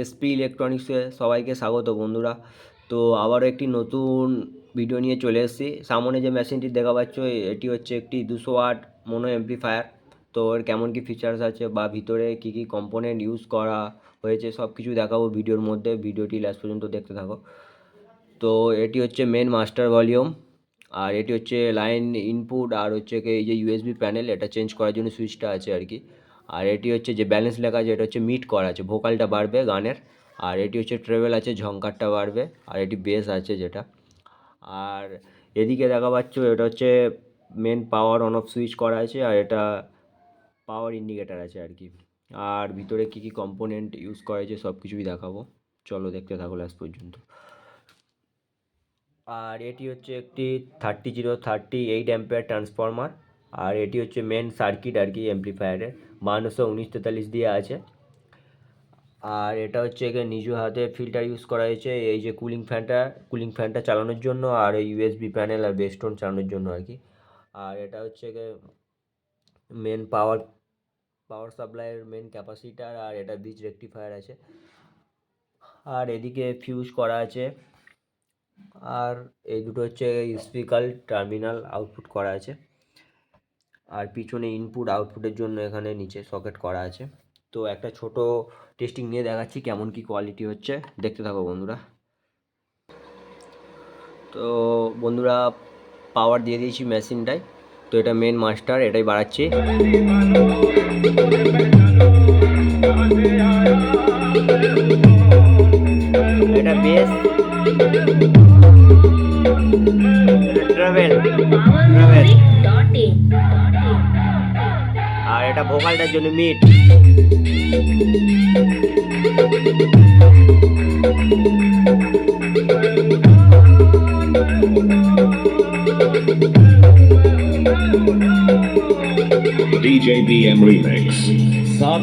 SP ইলেকট্রনিক্সে সবাইকে স্বাগত বন্ধুরা। তো আবারও একটি নতুন ভিডিও নিয়ে চলে এসেছি। সামনে যে মেশিনটি দেখা পাচ্ছ, এটি হচ্ছে একটি দুশো ওয়াট মোনো এমপ্লিফায়ার তো এর কেমন কী ফিচার্স আছে বা ভিতরে কি কি কম্পোনেন্ট ইউজ করা হয়েছে সব কিছু দেখাবো ভিডিওর মধ্যে। ভিডিওটি লাস্ট পর্যন্ত দেখতে থাকো। তো এটি হচ্ছে মেন মাস্টার ভলিউম আর এটি হচ্ছে লাইন ইনপুট আর হচ্ছে এই যে ইউএসবি প্যানেল এটা চেঞ্জ করার জন্য সুইচটা আছে আর কি। আর এটি হচ্ছে যে ব্যালেন্স লেখা আছে, এটা হচ্ছে মিট করা আছে, ভোকালটা বাড়বে গানের, আর এটি হচ্ছে ট্রেভেল আছে ঝঙ্কারটা বাড়বে, আর এটি বেস আছে যেটা। আর এদিকে দেখা পাচ্ছ, এটা হচ্ছে main power on off switch করা আছে, আর এটা পাওয়ার ইন্ডিকেটার আছে আর কি। আর ভিতরে কী কী কম্পোনেন্ট ইউজ করা হয়েছে সব কিছুই দেখাবো। চলো দেখতে থাকো লাস্ট পর্যন্ত। আর এটি হচ্ছে একটি thirty zero thirty eight ampere transformer আর এটি হচ্ছে মেন সার্কিট আর কি অ্যাম্প্লিফায়ারের বান্নশো উনিশ তেতাল্লিশ দিয়ে আছে। আর এটা হচ্ছে এখানে নিজ হাতে ফিল্টার ইউজ করা হয়েছে। এই যে কুলিং ফ্যানটা কুলিং ফ্যানটা চালানোর জন্য আর এই ইউএসবি প্যানেল আর বেস্টোন চালানোর জন্য আর কি। আর এটা হচ্ছে মেন পাওয়ার পাওয়ার সাপ্লাইয়ের মেন ক্যাপাসিটার আর এটা বিচ রেকটিফায়ার আছে। আর এদিকে ফিউজ করা আছে। আর এই দুটো হচ্ছে স্পিকার টার্মিনাল আউটপুট করা আছে। আর পিছনে ইনপুট আউটপুটের জন্য এখানে নিচে সকেট করা আছে। তো একটা ছোট টেস্টিং নিয়ে দেখাচ্ছি কেমন কি কোয়ালিটি হচ্ছে। দেখতে থাকো বন্ধুরা। তো বন্ধুরা পাওয়ার দিয়ে দিয়েছি মেশিনটায় তো এটা মেন মাস্টার এটাই বাড়াচ্ছি। আর এটা ভোকালটার জন্য মিট। DJ BM Remix. सात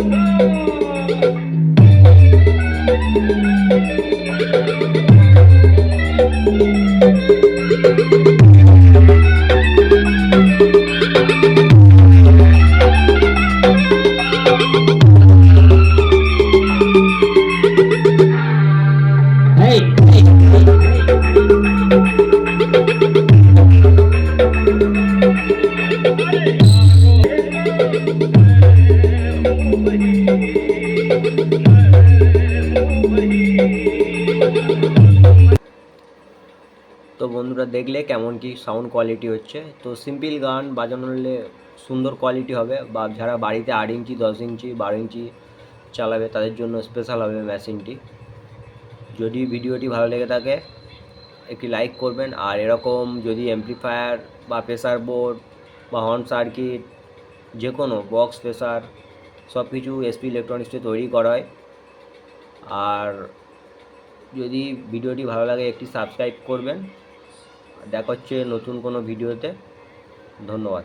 से তো বন্ধুরা দেখলে কেমন কি সাউন্ড কোয়ালিটি হচ্ছে। তো সিম্পল গান বাজানো হলে সুন্দর কোয়ালিটি হবে বা যারা বাড়িতে আট ইঞ্চি, দশ ইঞ্চি, বারো ইঞ্চি চালাবে তাদের জন্য স্পেশাল হবে মেশিনটি যদি ভিডিওটি ভালো লেগে থাকে, একটি লাইক করবেন। আর এরকম যদি অ্যাম্প্লিফায়ার বা প্রেসার বোর্ড বা হর্ন সার্কিট যে কোনো বক্স প্রেসার সব কিছু এসপি ইলেকট্রনিক্সে তৈরি করা হয়। আর যদি ভিডিওটি ভালো লাগে, একটি সাবস্ক্রাইব করবেন। দেখা হচ্ছে নতুন কোনো ভিডিওতে। ধন্যবাদ।